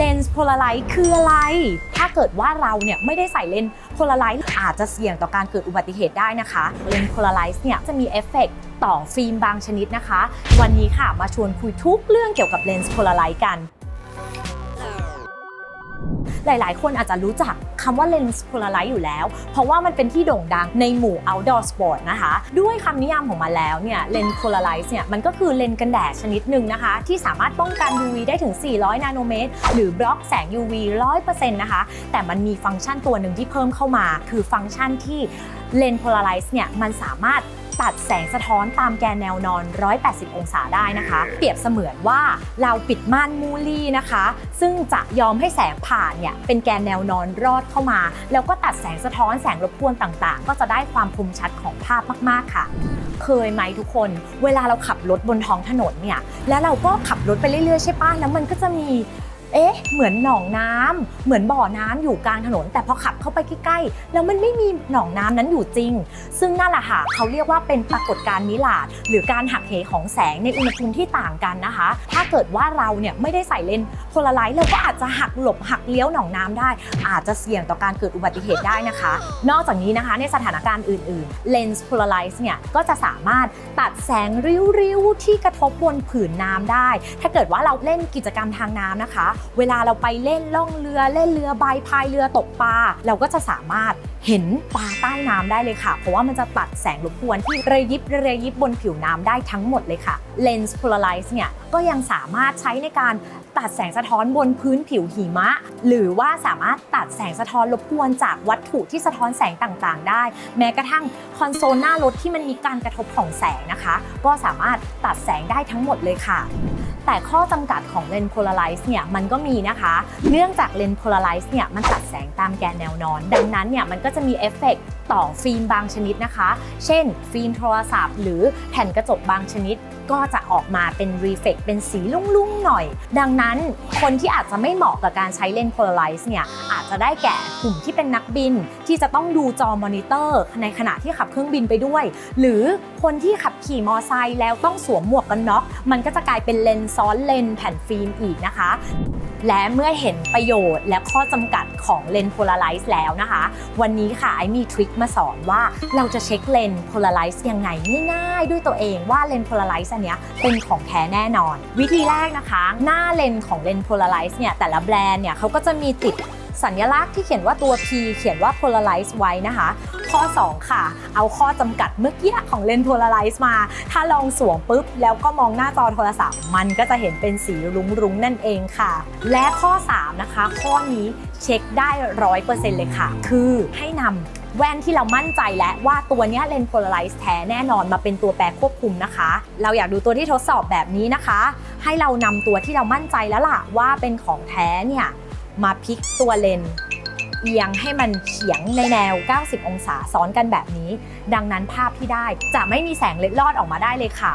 เลนส์โพลาไรต์คืออะไร ถ้าเกิดว่าเราเนี่ยไม่ได้ใส่เลนส์โพลาไรต์อาจจะเสี่ยงต่อการเกิดอุบัติเหตุได้นะคะ เลนส์โพลาไรต์เนี่ยจะมีเอฟเฟกต์ต่อฟิล์มบางชนิดนะคะ วันนี้ค่ะมาชวนคุยทุกเรื่องเกี่ยวกับเลนส์โพลาไรต์กัน หลาย ๆ คนอาจจะรู้จักคำว่าเลนส์โพลาไรต์อยู่แล้ว เพราะว่ามันเป็นที่โด่งดังในหมู่ outdoor sport นะคะ ด้วยคำนิยามของมันแล้วเนี่ยเลนส์โพลาไรต์เนี่ยมันก็คือเลนส์กันแดดชนิดหนึ่งนะคะ ที่สามารถป้องกัน UV ได้ถึง 400 นาโนเมตร หรือบล็อกแสง UV 100%นะคะ แต่มันมีฟังก์ชันตัวหนึ่งที่เพิ่มเข้ามา คือฟังก์ชันที่เลนส์โพลาไรต์เนี่ยมันสามารถ ตัดแสงสะท้อนตามแกนแนวนอน 180 องศาได้นะคะ เปรียบเสมือนว่าเราปิดม่านมูลี่นะคะ ซึ่งจะยอมให้แสงผ่านเนี่ยเป็นแกนแนวนอนรอดเข้ามา แล้วก็ตัดแสงสะท้อนแสงรบกวนต่างๆ ก็จะได้ความคมชัดของภาพมากๆค่ะเคยไหมทุกคน เวลาเราขับรถบนท้องถนนเนี่ย แล้วเราก็ขับรถไปเรื่อยๆใช่ปะแล้วมันก็จะมี เอ๊ะ เหมือนหนองน้ำเหมือนบ่อน้ำอยู่กลางถนน แต่พอขับเข้าไปใกล้ๆ แล้วมันไม่มีหนองน้ำนั้นอยู่จริง ซึ่งนั่นแหละค่ะเขาเรียกว่าเป็นปรากฏการณ์มิลาด หรือการหักเหของแสงในอุณหภูมิที่ต่างกันนะคะ ถ้าเกิดว่าเราเนี่ยไม่ได้ใส่เลนส์โพลาไรต์เราก็อาจจะหักหลบหักเลี้ยวหนองน้ำได้ อาจจะเสี่ยงต่อการเกิดอุบัติเหตุได้นะคะ นอกจากนี้นะคะในสถานการณ์อื่นๆเลนส์โพลาไรต์เนี่ยก็จะสามารถตัดแสงริ้วๆที่กระทบบนผืนน้ำได้ ถ้าเกิดว่าเราเล่นกิจกรรมทางน้ำนะคะเวลาเราไปเล่นล่องเรือเล่นเรือใบพายเรือตกปลาเราก็จะสามารถ เห็นปลาใต้น้ำได้เลยค่ะ เพราะว่ามันจะตัดแสงรบกวนที่ระยิบระยิบบนผิวน้ำได้ทั้งหมดเลยค่ะเลนส์โพลาไรต์เนี่ยก็ยังสามารถใช้ในการตัดแสงสะท้อนบนพื้นผิวหิมะ หรือว่าสามารถตัดแสงสะท้อนรบกวนจากวัตถุที่สะท้อนแสงต่างๆ ได้ แม้กระทั่งคอนโซลหน้ารถที่มันมีการกระทบของแสงนะคะ ก็สามารถตัดแสงได้ทั้งหมดเลยค่ะ แต่ข้อจำกัดของเลนส์โพลาไรซ์เนี่ยมันก็มีนะคะ เนื่องจากเลนส์โพลาไรซ์เนี่ยมันตัด แสงตามแกนแนวนอน ดังนั้นเนี่ยมันก็จะมีเอฟเฟกต์ต่อฟิล์มบางชนิดนะคะ เช่น ฟิล์มโทรศัพท์ หรือแผ่นกระจกบางชนิดก็จะออกมาเป็นรีเฟกเป็นสีลุ่งๆหน่อย ดังนั้นคนที่อาจจะไม่เหมาะกับการใช้เลนส์โพลาไรซ์เนี่ยอาจจะได้แก่กลุ่มที่เป็นนักบินที่จะต้องดูจอมอนิเตอร์ ในขณะที่ขับเครื่องบินไปด้วย หรือคนที่ขับขี่มอไซค์แล้วต้องสวมหมวกกันน็อก มันก็จะกลายเป็นเลนส์ซ้อนเลนส์แผ่นฟิล์มอีกนะคะ และเมื่อเห็นประโยชน์และข้อจำกัดของเลนส์โพลาไรซ์แล้วนะคะ วันนี้ค่ะไอมีทริคมาสอนว่าเราจะเช็คเลนส์โพลาไรซ์ยังไงง่ายๆด้วยตัวเองว่าเลนส์โพลาไรซ์อันเนี้ยเป็นของแท้แน่นอน วิธีแรกนะคะ หน้าเลนส์ของเลนส์โพลาไรซ์เนี่ยแต่ละแบรนด์เนี่ยเขาก็จะมีติด สัญลักษณ์ที่เขียนว่าตัว P เขียนว่า polarize ไว้นะคะ ข้อ 2 ค่ะ เอาข้อจำกัดเมื่อกี้ของเลนส์ polarize มา ถ้าลองสวมปุ๊บ แล้วก็มองหน้าจอโทรศัพท์ มันก็จะเห็นเป็นสีรุ้งๆ นั่นเองค่ะ และข้อ 3 นะคะ ข้อนี้เช็คได้ร้อยเปอร์เซ็นต์เลยค่ะ คือให้นำแว่นที่เรามั่นใจและว่าตัวเนี้ยเลนส์ polarize แท้แน่นอนมาเป็นตัวแปรควบคุมนะคะ เราอยากดูตัวที่ทดสอบแบบนี้นะคะ ให้เรานำตัวที่เรามั่นใจแล้วล่ะว่าเป็นของแท้เนี่ย มาพลิกตัวเลนส์เอียงให้มันเฉียงในแนว 90 องศาซ้อนกันแบบนี้ ดังนั้นภาพที่ได้จะไม่มีแสงเล็ดลอดออกมาได้เลยค่ะ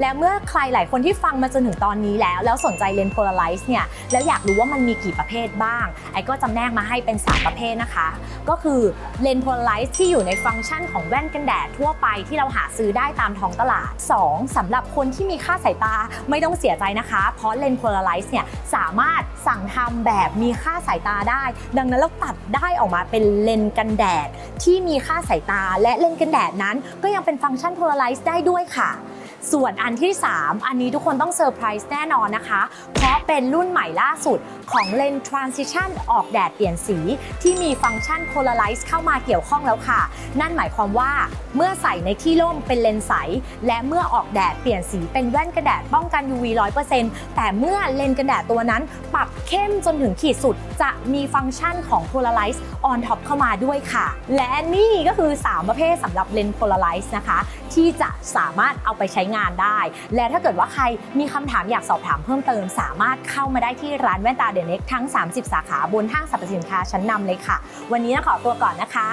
และเมื่อใครหลายคนที่ฟังมาจนถึงตอนนี้แล้ว แล้วสนใจเลนส์โพลาไรซ์เนี่ยแล้วอยากรู้ว่ามันมีกี่ประเภทบ้าง ไอ้ก็จำแนกมาให้เป็น 3 ประเภทนะคะ ก็คือเลนส์โพลาไรซ์ที่อยู่ในฟังก์ชันของแว่นกันแดดทั่วไปที่เราหาซื้อได้ตามท้องตลาด 2. สำหรับคนที่มีค่าสายตาไม่ต้องเสียใจนะคะ เพราะเลนส์โพลาไรซ์เนี่ยสามารถสั่งทำแบบมีค่าสายตาได้ ดังนั้นเราตัดได้ออกมาเป็นเลนส์กันแดดที่มีค่าสายตาและเลนส์กันแดดนั้น ก็ยังเป็นฟังก์ชันโพลาไรซ์ได้ด้วยค่ะ ส่วนอันที่ 3 อันนี้ทุกคนต้องเซอร์ไพรส์แน่นอนนะคะ เพราะเป็นรุ่นใหม่ล่าสุดของเลนส์ Transition ออกแดดเปลี่ยนสี ที่มีฟังก์ชัน Polarize เข้ามาเกี่ยวข้องแล้วค่ะ นั่นหมายความว่าเมื่อใส่ในที่ร่มเป็นเลนส์ใส และเมื่อออกแดดเปลี่ยนสีเป็นแว่นกันแดดป้องกัน UV 100%แต่เมื่อเลนส์กันแดดตัวนั้น ปรับเข้มจนถึงขีดสุด จะมีฟังก์ชันของ Polarize on top เข้ามาด้วยค่ะ และนี่ก็คือ 3 ประเภทสำหรับเลนส์ Polarize นะคะ ที่จะสามารถเอาไปใช้งานได้ และถ้าเกิดว่าใครมีคำถามอยากสอบถามเพิ่มเติม สามารถเข้ามาได้ที่ร้านแว่นตาเดเน็กทั้ง 30 สาขาบนห้างสรรพสินค้าชั้นนำเลยค่ะ วันนี้นะขอตัวก่อนนะคะ